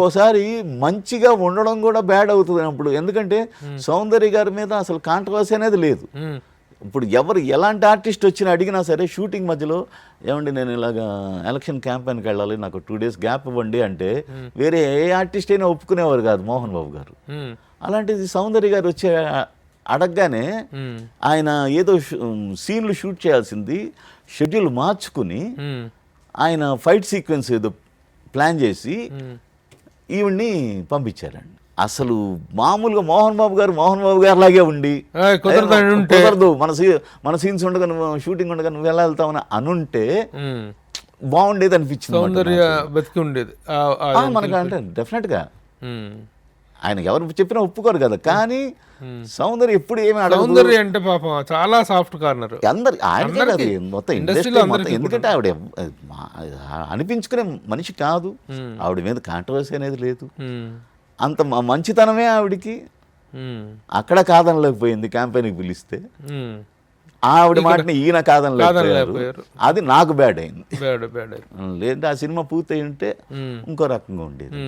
ఒక్కోసారి మంచిగా ఉండడం కూడా బ్యాడ్ అవుతుంది అప్పుడు. ఎందుకంటే సౌందర్య గారి మీద అసలు కాంట్రవర్సీ అనేది లేదు. ఇప్పుడు ఎవరు ఎలాంటి ఆర్టిస్ట్ వచ్చినా అడిగినా సరే షూటింగ్ మధ్యలో ఏమండి నేను ఇలాగా ఎలక్షన్ క్యాంపెయిన్కి వెళ్ళాలి నాకు టూ డేస్ గ్యాప్ ఇవ్వండి అంటే వేరే ఏ ఆర్టిస్ట్ అయినా ఒప్పుకునేవారు కాదు మోహన్ బాబు గారు. అలాంటిది సౌందర్య గారు వచ్చే అడగగానే ఆయన ఏదో సీన్లు షూట్ చేయాల్సింది షెడ్యూల్ మార్చుకుని ఆయన ఫైట్ సీక్వెన్స్ ఏదో ప్లాన్ చేసి. ఈవిడ్ని పంపించారండి అసలు మామూలుగా మోహన్ బాబు గారు మోహన్ బాబు గారు లాగే ఉండి కుదరదు మన సీ మన సీన్స్ ఉండగా నువ్వు షూటింగ్ ఉండగా నువ్వు ఎలా వెళ్తావని అనుంటే. బాగుండేది అనిపించింది సౌందర్య. బతికి ఉండేది మనకు అంటే డెఫినెట్గా. ఆయన ఎవరు చెప్పినా ఒప్పుకోరు కదా. కానీ సౌందర్య ఎప్పుడు ఏమి సౌందర్య అంటే పాపం చాలా సాఫ్ట్ కార్నర్ అందరి కాదు అందరికీ. మొత్తం ఇండస్ట్రీలో ఎందుకంటే ఆవిడ అనిపించుకునే మనిషి కాదు. ఆవిడ మీద కాంట్రవర్సీ అనేది లేదు. అంత మంచితనమే ఆవిడకి. అక్కడ కాదనలేకపోయింది క్యాంపెయిన్కి పిలిస్తే. ఆవిడ మాటని ఈయన కాదనలేకపోయారు. అది నాకు బ్యాడ్ అయింది. లేదంటే ఆ సినిమా పూర్తి అయి ఉంటే ఇంకో రకంగా ఉండేది.